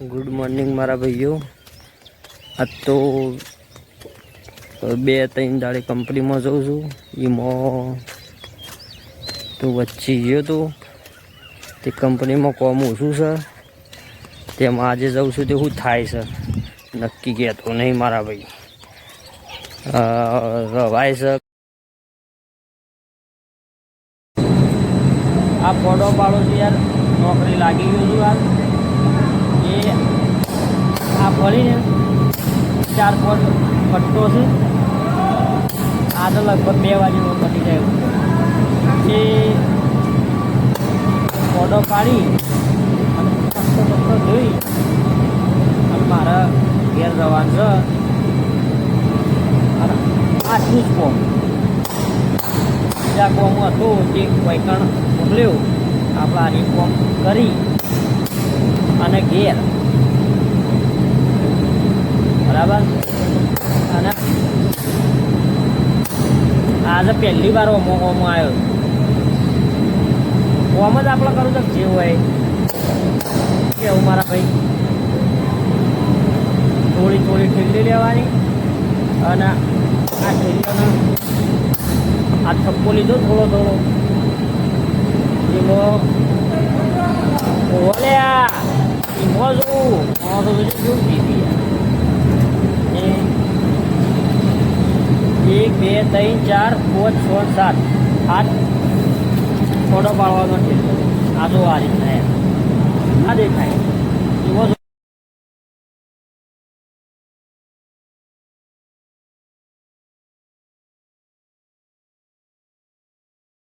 Good morning મારા ભાઈઓ. આજ તો બે ત્રણ દાડે કંપનીમાં જઉં છું. એમાં તો વચ્ચે ગયો તો તે કંપનીમાં કોમ ઓછું છે. તેમાં આજે જઉં છું તે શું થાય છે. નક્કી કહેતો નહીં મારા ભાઈ. રવાય છે. આ ફોટો પાડો છે યાર, નોકરી લાગી ગયું છું હાલ એ આ ફરીને ચાર ફોટ પટ્ટો છે. આ તો લગભગ બે વાગે પટી જાય. એવું છે. એ ફોટો પાડી અને પટ્ટો પટ્ટો જોઈ અને મારા ઘેર જવાનું છે આટલું જ કોમ. બીજા કોમ હતું તે પણ મોકલ્યું આપણે આની કોમ કરી અને ગેર બરાબર? અને આજે પહેલી વાર ઓમો ઓમો આવ્યો. ઓમ જ આપણે કરું તો જે હોય? કેવું મારા ભાઈ? થોડી થોડી ઠીલી લેવાની અને આ ઠીલીઓને આ થપ્પો લીધો થોડો થોડો. એમાં ઓલ્યા એમાં જોવું એમાં તો બધું એક બે ત્રણ ચાર પાંચ છ સાત આઠ ફોટો પાડવાનો છે આ તો આ રીતના આ દેખાય.